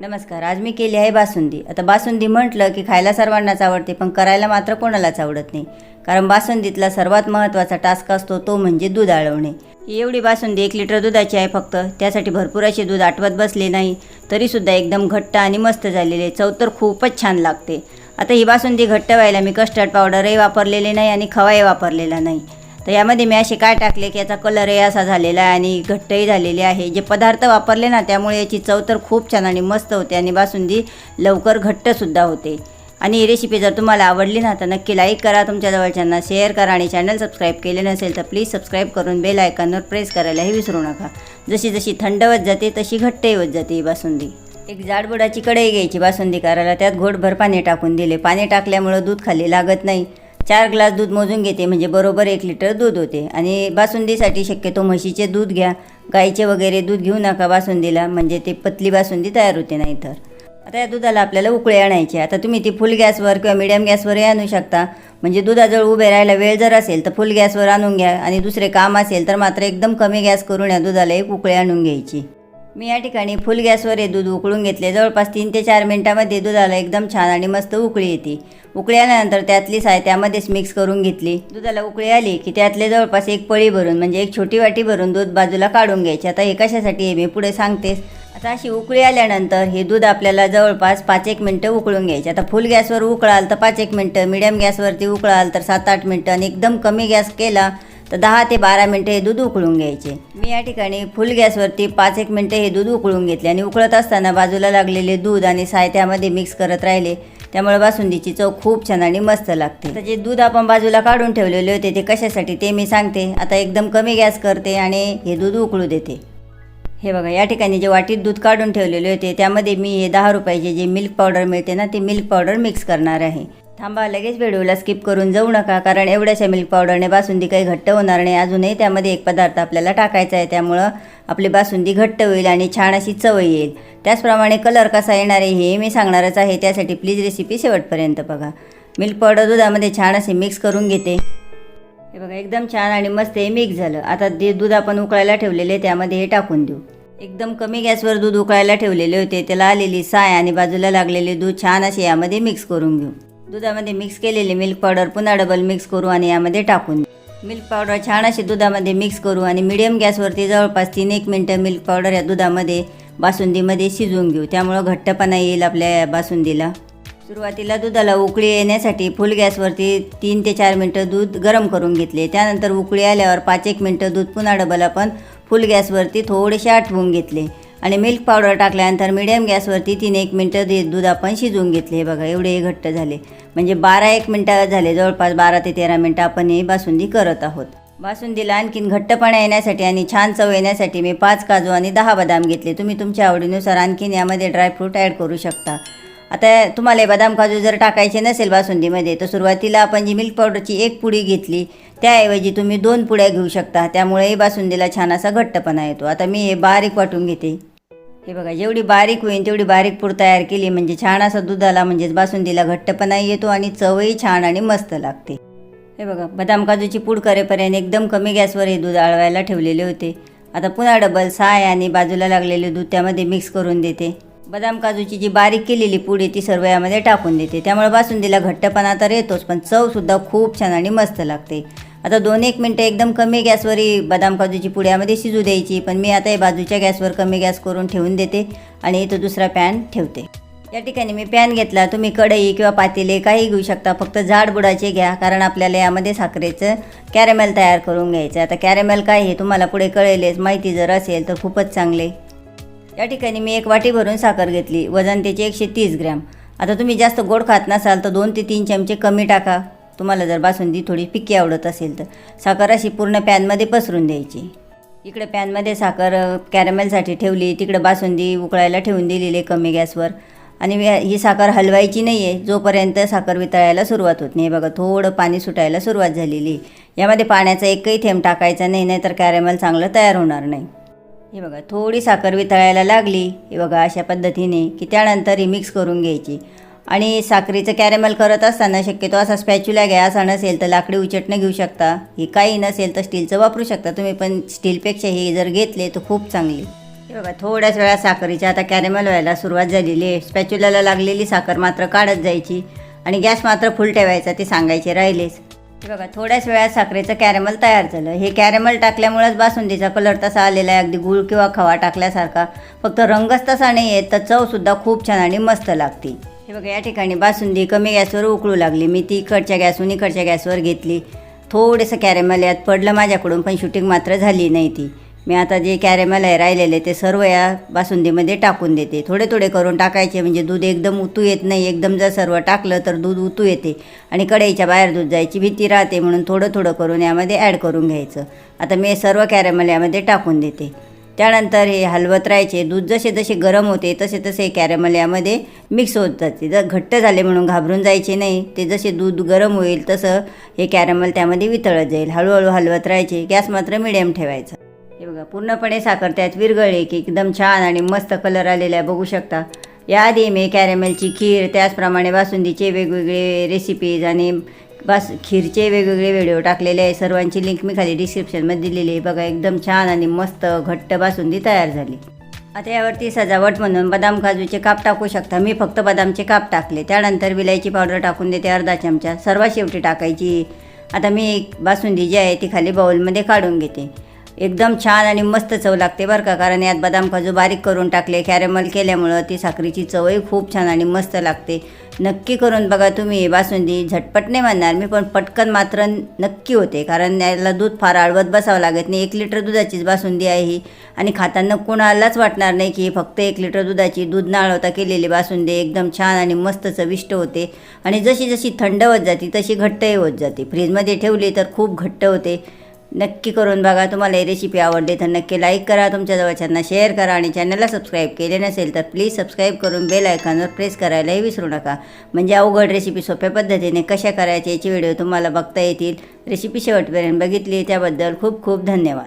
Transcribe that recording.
नमस्कार आज मी केली आहे बासुंदी. आता बासुंदी म्हटलं की खायला सर्वांनाच आवडते पण करायला मात्र कोणालाच आवडत नाही. कारण बासुंदीतला सर्वात महत्त्वाचा टास्क असतो तो म्हणजे दूध आळवणे. ही एवढी बासुंदी एक लिटर दुधाची आहे फक्त. त्यासाठी भरपूर असे दूध आटवत बसले नाही तरीसुद्धा एकदम घट्ट आणि मस्त झालेले चव तर खूपच छान लागते. आता ही बासुंदी घट्ट व्हायला मी कस्टर्ड पावडरही वापरलेले नाही आणि खवाही वापरलेला नाही. तर यामध्ये मी असे काय टाकले की याचा कलरही असा झालेला आहे आणि घट्टही झालेले आहे. जे पदार्थ वापरले ना त्यामुळे याची चव तर खूप छान आणि मस्त होते आणि बासुंदी लवकर घट्टसुद्धा होते. आणि ही रेसिपी जर तुम्हाला आवडली ना तर नक्की लाईक करा. तुमच्या जवळच्यांना शेअर करा आणि चॅनल सबस्क्राईब केले नसेल तर प्लीज सबस्क्राईब करून बेल आयकॉनवर प्रेस करायलाही विसरू नका. जशी जशी थंड होत जाते तशी घट्टही होत जाते ही बासुंदी. एक जाडबुडाची कढई घ्यायची बासुंदी करायला त्यात घोटभर पाणी टाकून दिले. पाणी टाकल्यामुळं दूध खाली लागत नाही. चार ग्लास दूध मोजून घेते म्हणजे बरोबर एक लिटर दूध होते. आणि बासुंदीसाठी शक्यतो म्हशीचे दूध घ्या. गाईचे वगैरे दूध घेऊ नका बासुंदीला म्हणजे ते पतली बासुंदी तयार होते नाही तर आता या दुधाला आपल्याला उकळे आणायचे आता तुम्ही ती फुल गॅसवर किंवा मिडियम गॅसवरही आणू शकता. म्हणजे दुधाजवळ उभे राहायला वेळ जर असेल तर फुल गॅसवर आणून घ्या. आणि दुसरे काम असेल तर मात्र एकदम कमी गॅस करून या दुधाला एक उकळी आणून घ्यायची. मी या ठिकाणी फुल गॅसवर हे दूध उकळून घेतले. जवळपास तीन ते चार मिनटामध्ये दुधाला एकदम छान आणि मस्त उकळी येते. उकळी आल्यानंतर त्यातली साय त्यामध्येच मिक्स करून घेतली. दुधाला उकळी आली की त्यातले जवळपास एक पळी भरून म्हणजे एक छोटी वाटी भरून दूध बाजूला काढून घ्यायची. आता हे कशासाठी हे मी पुढे सांगतेस आता अशी उकळी आल्यानंतर हे दूध आपल्याला जवळपास पाच एक मिनटं उकळून घ्यायचे. आता फुल गॅसवर उकळाल तर पाच एक मिनटं मिडियम गॅसवरती उकळाल तर सात आठ मिनटं आणि एकदम कमी गॅस केला तर दहा ते बारा मिनटं हे दूध उकळून घ्यायचे. मी या ठिकाणी फुल गॅसवरती पाच एक मिनटं हे दूध उकळून घेतले आणि उकळत असताना बाजूला लागलेले दूध आणि सायत्यामध्ये मिक्स करत राहिले. त्यामुळे बासुंदीची चव खूप छान आणि मस्त लागते. तर जे दूध आपण बाजूला काढून ठेवलेले होते ते कशासाठी ते मी सांगते. आता एकदम कमी गॅस करते आणि हे दूध उकळू देते. हे बघा या ठिकाणी जे वाटीत दूध काढून ठेवलेले होते त्यामध्ये मी हे दहा रुपयाचे जे मिल्क पावडर मिळते ना ते मिल्क पावडर मिक्स करणार आहे. थांबा लगेच व्हिडिओला स्किप करून जाऊ नका कारण एवढ्याशा मिल्क पावडरने बासुंदी काही घट्ट होणार नाही. अजूनही त्यामध्ये एक पदार्थ आपल्याला टाकायचा आहे त्यामुळं आपली बासुंदी घट्ट होईल आणि छान अशी चव येईल. त्याचप्रमाणे कलर कसा येणार आहे हे मी सांगणारच आहे. त्यासाठी प्लीज रेसिपी शेवटपर्यंत बघा. मिल्क पावडर दुधामध्ये छान असे मिक्स करून घेते. हे बघा एकदम छान आणि मस्त हे मिक्स झालं. आता ते दूध आपण उकळायला ठेवलेले त्यामध्ये हे टाकून देऊ. एकदम कमी गॅसवर दूध उकळायला ठेवलेले होते त्याला आलेली साय आणि बाजूला लागलेले दूध छान असे यामध्ये मिक्स करून घेऊ. दुधामध्ये मिक्स केलेली मिल्क पावडर पुन्हा डबल मिक्स करू आणि यामध्ये टाकून मिल्क पावडर छान अशी दुधामध्ये मिक्स करू आणि मिडियम गॅसवरती जवळपास तीन एक मिनटं मिल्क पावडर या दुधामध्ये बासुंदीमध्ये शिजवून घेऊ. त्यामुळं घट्टपणा येईल आपल्या या बासुंदीला. सुरुवातीला दुधाला उकळी येण्यासाठी फुल गॅसवरती तीन ते चार मिनटं दूध गरम करून घेतले. त्यानंतर उकळी आल्यावर पाच एक मिनटं दूध पुन्हा डबल आपण फुल गॅसवरती थोडेसे आटवून घेतले. आणि मिल्क पावडर टाकल्यानंतर मिडियम गॅसवरती तीन एक मिनटं दे दूध आपण शिजवून घेतले. हे बघा एवढे घट्ट झाले. म्हणजे बारा एक मिनटं झाले. जवळपास बारा ते तेरा मिनटं आपण हे बासुंदी करत आहोत. बासुंदीला आणखीन घट्टपणा येण्यासाठी आणि छान चव येण्यासाठी मी पाच काजू आणि दहा बदाम घेतले. तुम्ही तुमच्या आवडीनुसार आणखीन यामध्ये ड्रायफ्रूट ॲड करू शकता. आता तुम्हाला हे बदाम काजू जर टाकायचे नसेल बासुंदीमध्ये तर सुरुवातीला आपण जी मिल्क पावडरची एक पुडी घेतली त्याऐवजी तुम्ही दोन पुड्या घेऊ शकता. त्यामुळेही बासुंदीला छान असा घट्टपणा येतो. आता मी हे बारीक वाटून घेते. हे बघा जेवढी बारीक होईल तेवढी बारीक पूड तयार केली म्हणजे छान असा दुधाला म्हणजेच बासुंदीला घट्टपणा येतो आणि चवही छान आणि मस्त लागते. हे बघा बदाम काजूची पूड करेपर्यंत एकदम कमी गॅसवर हे दूध आळवायला ठेवलेले होते. आता पुन्हा डबल साय आणि बाजूला लागलेले दूध त्यामध्ये मिक्स करून देते. बदाम काजूची जी बारीक केलेली पूड आहे ती सर्व यामध्ये टाकून देते. त्यामुळे बासुंदीला घट्टपणा तर येतोच पण चवसुद्धा खूप छान आणि मस्त लागते. आता दोन एक मिनटं एकदम कमी गॅसवरही बदाम काजूची पुड्यामध्ये शिजू द्यायची पण मी आता हे बाजूच्या गॅसवर कमी गॅस करून ठेवून देते आणि इथं दुसरा पॅन ठेवते. या ठिकाणी मी पॅन घेतला. तुम्ही कढई किंवा पातेले काही घेऊ शकता. फक्त जाड बुडाचे घ्या कारण आपल्याला यामध्ये साखरेचं कॅरेमेल तयार करून घ्यायचं आता कॅरेमेल काय हे तुम्हाला पुढे कळेलच. माहिती जर असेल तर खूपच चांगले. या ठिकाणी मी एक वाटी भरून साखर घेतली. वजन त्याचे एकशे तीस ग्रॅम. आता तुम्ही जास्त गोड खात नसाल तर दोन ते तीन चमचे कमी टाका. तुम्हाला जर बासुंदी थोडी पिकी आवडत असेल तर साखर अशी पूर्ण पॅनमध्ये पसरून द्यायची. इकडे पॅनमध्ये साखर कॅरमेलसाठी ठेवली तिकडं बासुंदी उकळायला ठेवून दिलेली आहे कमी गॅसवर. आणि ही साखर हलवायची नाही आहे जोपर्यंत साखर वितळायला सुरुवात होत नाही. बघा थोडं पाणी सुटायला सुरुवात झालेली आहे. यामध्ये पाण्याचा एकही थेंब टाकायचा नाही नाहीतर कॅरेमेल चांगलं तयार होणार नाही. हे बघा थोडी साखर वितळायला लागली. हे बघा अशा पद्धतीने की त्यानंतर ही मिक्स करून घ्यायची. आणि साखरेचं कॅरेमल करत असताना शक्यतो असा स्पॅच्युला घ्या असा नसेल तर लाकडी उचटणं घेऊ शकता. हे काही नसेल तर स्टीलचं वापरू शकता. तुम्ही पण स्टीलपेक्षा हे जर घेतले तर खूप चांगली. हे बघा थोड्याच वेळात साखरेची आता कॅरेमल व्हायला सुरुवात झालेली आहे. स्पॅच्युलाला लागलेली साखर मात्र काढत जायची आणि गॅस मात्र फुल ठेवायचा ते सांगायचे राहिलेच. हे बघा थोड्याच वेळात साखरेचं कॅरेमल तयार झालं. हे कॅरेमल टाकल्यामुळेच बासुंदीचा कलर तसा आलेला आहे. अगदी गुळ किंवा खवा टाकल्यासारखा. फक्त रंगच तसा नाही आहे तर चवसुद्धा खूप छान आणि मस्त लागते हे बघा या ठिकाणी बासुंदी कमी गॅसवर उकळू लागली. मी ती इकडच्या गॅसहून इकडच्या गॅसवर घेतली. थोडंसं कॅरेमल यात पडलं माझ्याकडून पण शूटिंग मात्र झाली नाही ती. मी आता जे कॅरेमल आहे राहिलेले ते सर्व या बासुंदीमध्ये टाकून देते. थोडे थोडे करून टाकायचे म्हणजे दूध एकदम उतू येत नाही. एकदम जर सर्व टाकलं तर दूध उतू येते आणि कढईच्या बाहेर दूध जायची भीती राहते म्हणून थोडं थोडं करून यामध्ये ॲड करून घ्यायचं. आता मी सर्व कॅरेमल यामध्ये टाकून देते. त्यानंतर हे हलवत राहायचे. दूध जसे जसे गरम होते तसे तसे कॅरेमल यामध्ये मिक्स होत जाते. जर घट्ट झाले म्हणून घाबरून जायचे नाही. ते जसे दूध गरम होईल तसं हे कॅरेमल त्यामध्ये वितळत जाईल. हळूहळू हलवत राहायचे. गॅस मात्र मिडियम ठेवायचा. हे बघा पूर्णपणे साखर त्यात विरघळली की एकदम छान आणि मस्त कलर आलेला आहे. बघू शकता. याआधी मी कॅरेमेलची खीर त्याचप्रमाणे बासुंदीचे वेगवेगळे रेसिपीज आणि बस खीरचे वेगवेगळे व्हिडिओ टाकलेले आहे. सर्वांची लिंक मी खाली डिस्क्रिप्शनमध्ये दिलेली आहे. बघा एकदम छान आणि मस्त घट्ट बासुंदी तयार झाली. आता यावरती सजावट म्हणून बदाम काजूचे काप टाकू शकता. मी फक्त बदामचे काप टाकले. त्यानंतर विलायची पावडर टाकून देते अर्धा चमचा. सर्वात शेवटी टाकायची. आता मी बासुंदी जी आहे ती खाली बाउलमध्ये काढून घेते. एकदम छान आणि मस्त चव लागते बरं का. कारण यात बदाम काजू बारीक करून टाकले कॅरेमल केल्यामुळं ती साखरेची चवही खूप छान आणि मस्त लागते. नक्की करून बघा तुम्ही बासुंदी झटपट नाही म्हणणार मी पण पटकन मात्र नक्की होते. कारण याला दूध फार आळवत बसावं लागत नाही. एक लिटर दुधाचीच बासुंदी आहे ही. आणि खाताना कोणालाच वाटणार नाही की फक्त एक लिटर दुधाची दूध नाळवता केलेली बासुंदी एकदम छान आणि मस्त चविष्ट होते. आणि जशी जशी थंड होत जाते तशी घट्टही होत जाते. फ्रीजमध्ये ठेवली तर खूप घट्ट होते. नक्की करून बघा. तुम्हाला ही रेसिपी आवडली तर नक्की लाईक करा. तुमच्या जवळच्यांना शेअर करा आणि चॅनलला सबस्क्राईब केले नसेल तर प्लीज सबस्क्राईब करून बेल आयकॉनवर प्रेस करायलाही विसरू नका. म्हणजे अवघड रेसिपी सोप्या पद्धतीने कशा करायच्या याचे व्हिडिओ तुम्हाला बघता येतील. रेसिपी शेवटपर्यंत बघितली. त्याबद्दल खूप खूप धन्यवाद.